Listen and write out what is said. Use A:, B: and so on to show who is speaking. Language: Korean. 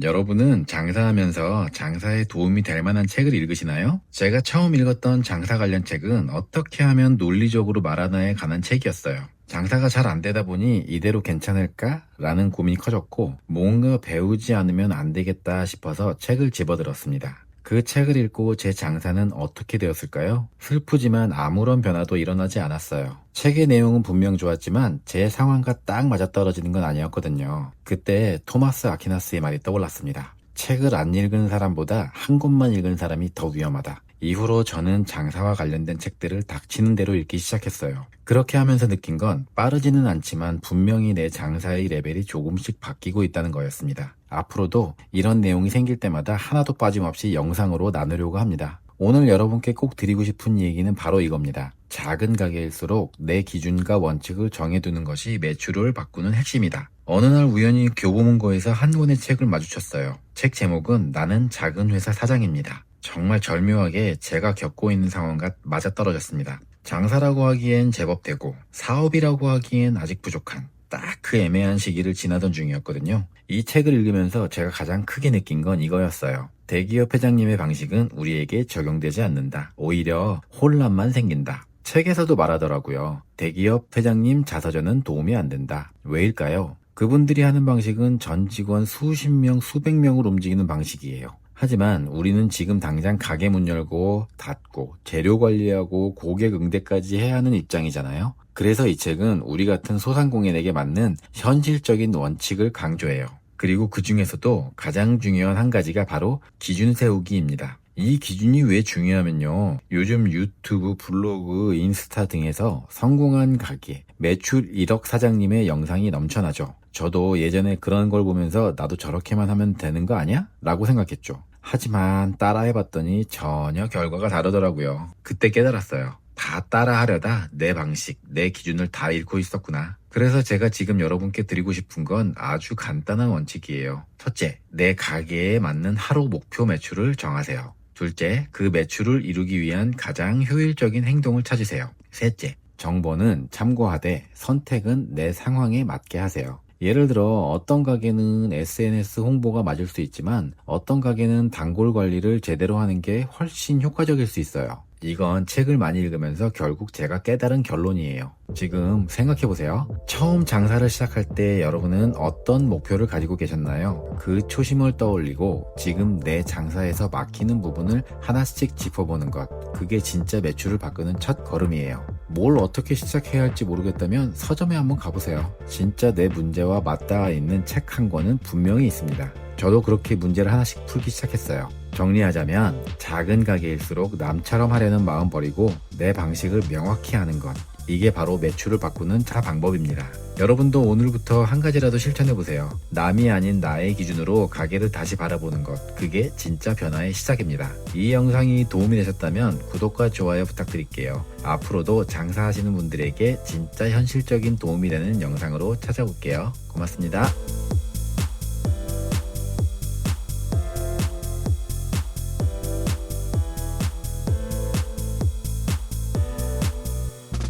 A: 여러분은 장사하면서 장사에 도움이 될 만한 책을 읽으시나요? 제가 처음 읽었던 장사 관련 책은 어떻게 하면 논리적으로 말하나에 관한 책이었어요. 장사가 잘 안 되다 보니 이대로 괜찮을까? 라는 고민이 커졌고 뭔가 배우지 않으면 안 되겠다 싶어서 책을 집어들었습니다. 그 책을 읽고 제 장사는 어떻게 되었을까요? 슬프지만 아무런 변화도 일어나지 않았어요. 책의 내용은 분명 좋았지만 제 상황과 딱 맞아떨어지는 건 아니었거든요. 그때 토마스 아키나스의 말이 떠올랐습니다. 책을 안 읽은 사람보다 한 권만 읽은 사람이 더 위험하다. 이후로 저는 장사와 관련된 책들을 닥치는 대로 읽기 시작했어요. 그렇게 하면서 느낀 건 빠르지는 않지만 분명히 내 장사의 레벨이 조금씩 바뀌고 있다는 거였습니다. 앞으로도 이런 내용이 생길 때마다 하나도 빠짐없이 영상으로 나누려고 합니다. 오늘 여러분께 꼭 드리고 싶은 얘기는 바로 이겁니다. 작은 가게일수록 내 기준과 원칙을 정해두는 것이 매출을 바꾸는 핵심이다. 어느 날 우연히 교보문고에서 한 권의 책을 마주쳤어요. 책 제목은 나는 작은 회사 사장입니다. 정말 절묘하게 제가 겪고 있는 상황과 맞아떨어졌습니다. 장사라고 하기엔 제법 되고 사업이라고 하기엔 아직 부족한 딱 그 애매한 시기를 지나던 중이었거든요. 이 책을 읽으면서 제가 가장 크게 느낀 건 이거였어요. 대기업 회장님의 방식은 우리에게 적용되지 않는다. 오히려 혼란만 생긴다. 책에서도 말하더라고요. 대기업 회장님 자서전은 도움이 안 된다. 왜일까요? 그분들이 하는 방식은 전 직원 수십 명, 수백 명을 움직이는 방식이에요. 하지만 우리는 지금 당장 가게 문 열고 닫고 재료 관리하고 고객 응대까지 해야 하는 입장이잖아요. 그래서 이 책은 우리 같은 소상공인에게 맞는 현실적인 원칙을 강조해요. 그리고 그 중에서도 가장 중요한 한 가지가 바로 기준 세우기입니다. 이 기준이 왜 중요하면요. 요즘 유튜브, 블로그, 인스타 등에서 성공한 가게, 매출 1억 사장님의 영상이 넘쳐나죠. 저도 예전에 그런 걸 보면서 나도 저렇게만 하면 되는 거 아니야? 라고 생각했죠. 하지만 따라해봤더니 전혀 결과가 다르더라고요. 그때 깨달았어요. 다 따라하려다 내 방식, 내 기준을 다 잃고 있었구나. 그래서 제가 지금 여러분께 드리고 싶은 건 아주 간단한 원칙이에요. 첫째, 내 가게에 맞는 하루 목표 매출을 정하세요. 둘째, 그 매출을 이루기 위한 가장 효율적인 행동을 찾으세요. 셋째, 정보는 참고하되 선택은 내 상황에 맞게 하세요. 예를 들어 어떤 가게는 SNS 홍보가 맞을 수 있지만 어떤 가게는 단골 관리를 제대로 하는 게 훨씬 효과적일 수 있어요. 이건 책을 많이 읽으면서 결국 제가 깨달은 결론이에요. 지금 생각해보세요. 처음 장사를 시작할 때 여러분은 어떤 목표를 가지고 계셨나요? 그 초심을 떠올리고 지금 내 장사에서 막히는 부분을 하나씩 짚어보는 것. 그게 진짜 매출을 바꾸는 첫 걸음이에요. 뭘 어떻게 시작해야 할지 모르겠다면 서점에 한번 가보세요. 진짜 내 문제와 맞닿아 있는 책 한 권은 분명히 있습니다. 저도 그렇게 문제를 하나씩 풀기 시작했어요. 정리하자면 작은 가게일수록 남처럼 하려는 마음 버리고 내 방식을 명확히 하는 것. 이게 바로 매출을 바꾸는 자 방법입니다. 여러분도 오늘부터 한 가지라도 실천해 보세요. 남이 아닌 나의 기준으로 가게를 다시 바라보는 것. 그게 진짜 변화의 시작입니다. 이 영상이 도움이 되셨다면 구독과 좋아요 부탁드릴게요. 앞으로도 장사하시는 분들에게 진짜 현실적인 도움이 되는 영상으로 찾아올게요. 고맙습니다.